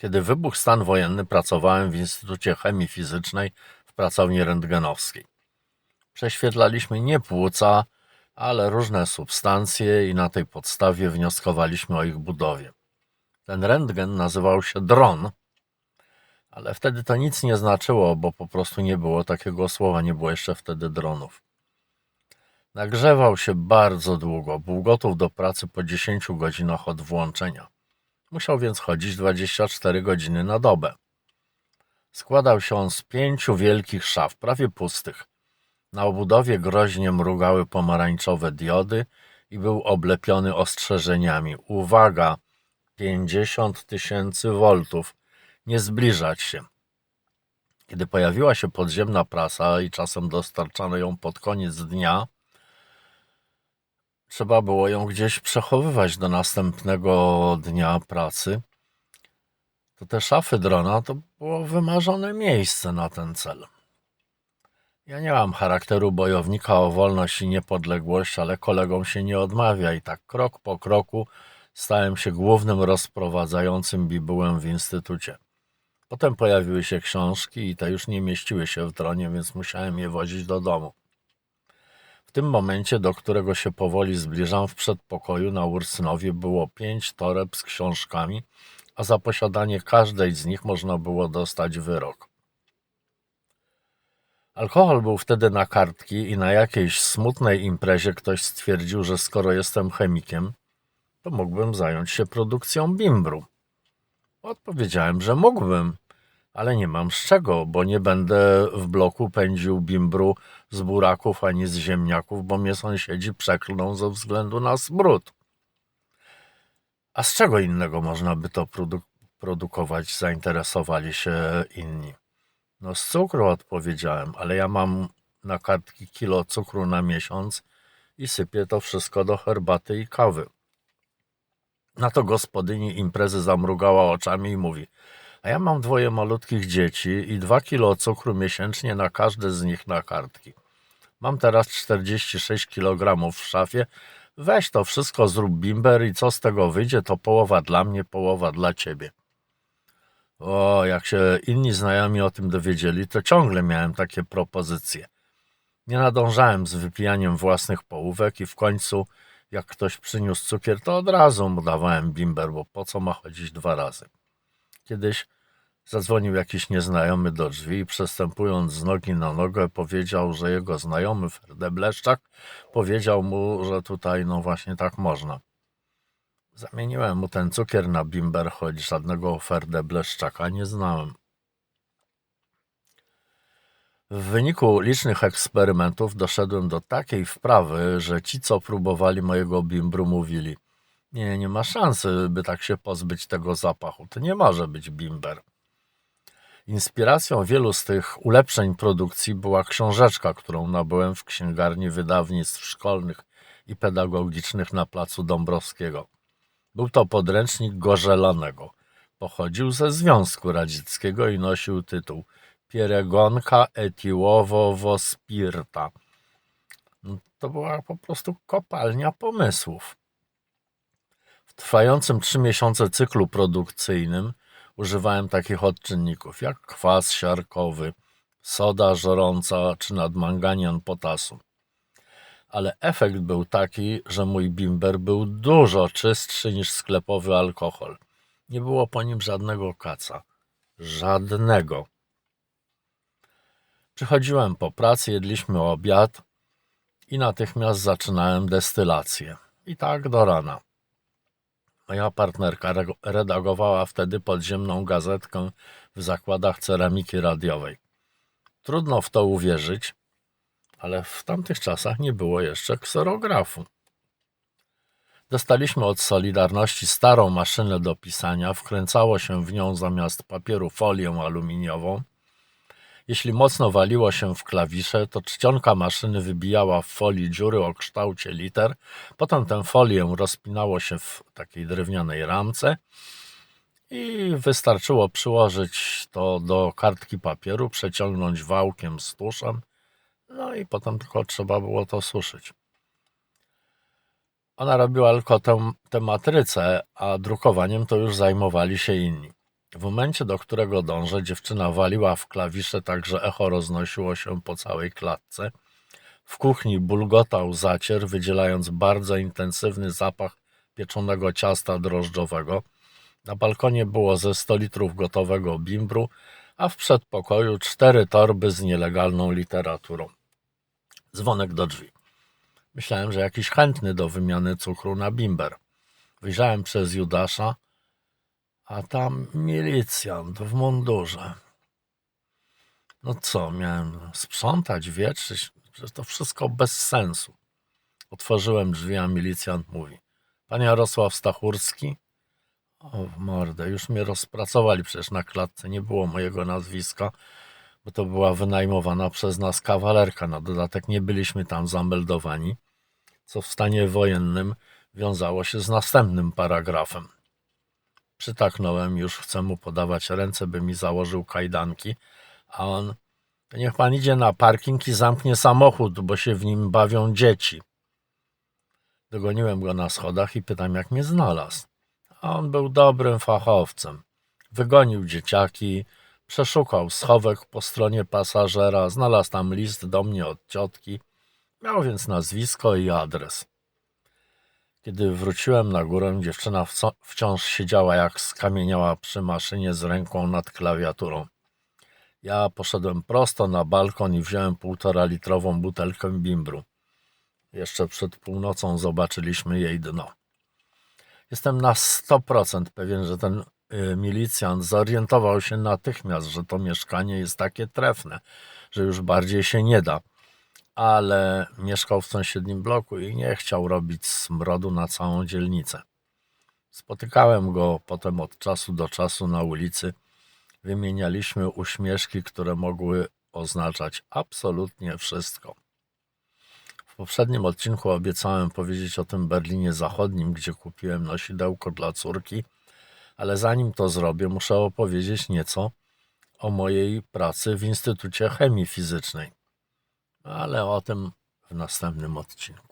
Kiedy wybuchł stan wojenny, pracowałem w Instytucie Chemii Fizycznej w pracowni rentgenowskiej. Prześwietlaliśmy nie płuca, ale różne substancje i na tej podstawie wnioskowaliśmy o ich budowie. Ten rentgen nazywał się dron, ale wtedy to nic nie znaczyło, bo po prostu nie było takiego słowa, nie było jeszcze wtedy dronów. Nagrzewał się bardzo długo, był gotów do pracy po 10 godzinach od włączenia. Musiał więc chodzić 24 godziny na dobę. Składał się on z pięciu wielkich szaf, prawie pustych. Na obudowie groźnie mrugały pomarańczowe diody i był oblepiony ostrzeżeniami. Uwaga! 50 tysięcy voltów. Nie zbliżać się. Kiedy pojawiła się podziemna prasa i czasem dostarczano ją pod koniec dnia, trzeba było ją gdzieś przechowywać do następnego dnia pracy. To te szafy drona to było wymarzone miejsce na ten cel. Ja nie mam charakteru bojownika o wolność i niepodległość, ale kolegom się nie odmawia i tak krok po kroku stałem się głównym rozprowadzającym bibułem w instytucie. Potem pojawiły się książki i te już nie mieściły się w dronie, więc musiałem je wozić do domu. W tym momencie, do którego się powoli zbliżam, w przedpokoju na Ursynowie było pięć toreb z książkami, a za posiadanie każdej z nich można było dostać wyrok. Alkohol był wtedy na kartki i na jakiejś smutnej imprezie ktoś stwierdził, że skoro jestem chemikiem, to mógłbym zająć się produkcją bimbru. Odpowiedziałem, że mógłbym, ale nie mam z czego, bo nie będę w bloku pędził bimbru z buraków ani z ziemniaków, bo mnie sąsiedzi przeklną ze względu na smród. A z czego innego można by to produ- produkować? Zainteresowali się inni. No z cukru odpowiedziałem, ale ja mam na kartki kilo cukru na miesiąc i sypię to wszystko do herbaty i kawy. Na to gospodyni imprezy zamrugała oczami i mówi: A ja mam dwoje malutkich dzieci i dwa kilo cukru miesięcznie na każde z nich na kartki. Mam teraz 46 kg w szafie. Weź to wszystko, zrób bimber i co z tego wyjdzie, to połowa dla mnie, połowa dla ciebie. O, jak się inni znajomi o tym dowiedzieli, to ciągle miałem takie propozycje. Nie nadążałem z wypijaniem własnych połówek i w końcu, jak ktoś przyniósł cukier, to od razu mu dawałem bimber, bo po co ma chodzić dwa razy. Kiedyś zadzwonił jakiś nieznajomy do drzwi i przestępując z nogi na nogę powiedział, że jego znajomy Bleszczak powiedział mu, że tutaj no właśnie tak można. Zamieniłem mu ten cukier na bimber, choć żadnego Ferde Bleszczaka nie znałem. W wyniku licznych eksperymentów doszedłem do takiej wprawy, że ci, co próbowali mojego bimbru, mówili: Nie, nie ma szansy, by tak się pozbyć tego zapachu. To nie może być bimber. Inspiracją wielu z tych ulepszeń produkcji była książeczka, którą nabyłem w księgarni wydawnictw szkolnych i pedagogicznych na placu Dąbrowskiego. Był to podręcznik Gorzelanego. Pochodził ze Związku Radzieckiego i nosił tytuł Pieregonka etiłowo-spirta. No, To była po prostu kopalnia pomysłów. W trwającym trzy miesiące cyklu produkcyjnym używałem takich odczynników jak kwas siarkowy, soda żrąca czy nadmanganian potasu. Ale efekt był taki, że mój bimber był dużo czystszy niż sklepowy alkohol. Nie było po nim żadnego kaca. Żadnego. Przychodziłem po pracy, jedliśmy obiad i natychmiast zaczynałem destylację. I tak do rana. Moja partnerka re- redagowała wtedy podziemną gazetkę w zakładach ceramiki radiowej. Trudno w to uwierzyć, ale w tamtych czasach nie było jeszcze kserografu. Dostaliśmy od Solidarności starą maszynę do pisania, wkręcało się w nią zamiast papieru folię aluminiową. Jeśli mocno waliło się w klawisze, to czcionka maszyny wybijała w folii dziury o kształcie liter, potem tę folię rozpinało się w takiej drewnianej ramce i wystarczyło przyłożyć to do kartki papieru, przeciągnąć wałkiem z tuszem, no i potem tylko trzeba było to suszyć. Ona robiła tylko tę, tę matrycę, a drukowaniem to już zajmowali się inni. W momencie, do którego dążę, dziewczyna waliła w klawisze tak, że echo roznosiło się po całej klatce. W kuchni bulgotał zacier, wydzielając bardzo intensywny zapach pieczonego ciasta drożdżowego. Na balkonie było ze 100 litrów gotowego bimbru, a w przedpokoju cztery torby z nielegalną literaturą. Dzwonek do drzwi. Myślałem, że jakiś chętny do wymiany cukru na bimber. Wyjrzałem przez Judasza, a tam milicjant w mundurze. No co, miałem sprzątać, wietrzyć? Przecież to wszystko bez sensu. Otworzyłem drzwi, a milicjant mówi. Panie Jarosław Stachurski? O, w mordę, już mnie rozpracowali przecież na klatce, nie było mojego nazwiska, bo to była wynajmowana przez nas kawalerka. Na dodatek nie byliśmy tam zameldowani, co w stanie wojennym wiązało się z następnym paragrafem. Przytaknąłem, już chcę mu podawać ręce, by mi założył kajdanki, a on, niech pan idzie na parking i zamknie samochód, bo się w nim bawią dzieci. Dogoniłem go na schodach i pytam, jak mnie znalazł. A on był dobrym fachowcem. Wygonił dzieciaki, przeszukał schowek po stronie pasażera, znalazł tam list do mnie od ciotki, miał więc nazwisko i adres. Kiedy wróciłem na górę, dziewczyna wciąż siedziała jak skamieniała przy maszynie z ręką nad klawiaturą. Ja poszedłem prosto na balkon i wziąłem półtora litrową butelkę bimbru. Jeszcze przed północą zobaczyliśmy jej dno. Jestem na 100% pewien, że ten y, milicjant zorientował się natychmiast, że to mieszkanie jest takie trefne, że już bardziej się nie da. Ale mieszkał w sąsiednim bloku i nie chciał robić smrodu na całą dzielnicę. Spotykałem go potem od czasu do czasu na ulicy. Wymienialiśmy uśmieszki, które mogły oznaczać absolutnie wszystko. W poprzednim odcinku obiecałem powiedzieć o tym Berlinie Zachodnim, gdzie kupiłem nosidełko dla córki, ale zanim to zrobię, muszę opowiedzieć nieco o mojej pracy w Instytucie Chemii Fizycznej. Ale o tym w następnym odcinku.